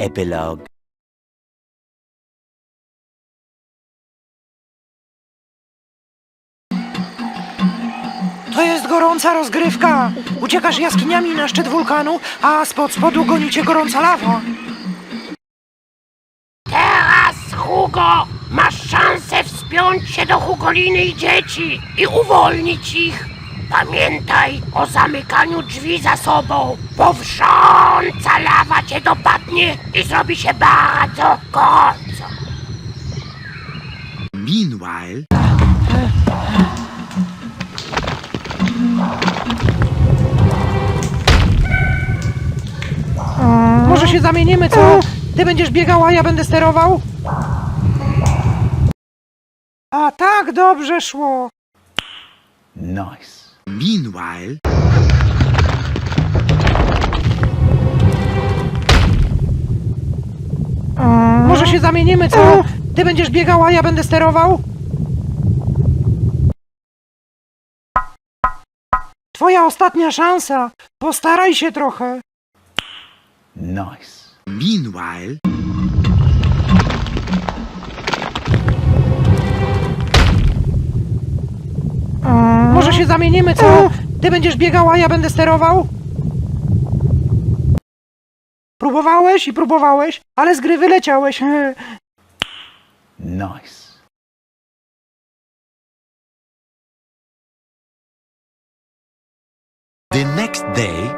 Epilogue To jest gorąca rozgrywka. Uciekasz jaskiniami na szczyt wulkanu, a spod spodu goni cię gorąca lawa. Teraz, Hugo, masz szansę wspiąć się do Hugoliny i dzieci i uwolnić ich. Pamiętaj o zamykaniu drzwi za sobą, bo wrząca lawa cię dopadnie i zrobi się bardzo gorąco. Meanwhile, Może się zamienimy, co? Ty będziesz biegał, a ja będę sterował? A tak dobrze szło. Nice. meanwhile, się zamienimy, co? Ty będziesz biegał, a ja będę sterował? Twoja ostatnia szansa. Postaraj się trochę. Nice. meanwhile, Może się zamienimy, co? Ty będziesz biegał, a ja będę sterował? Próbowałeś i próbowałeś, ale z gry wyleciałeś. Nice. the next day,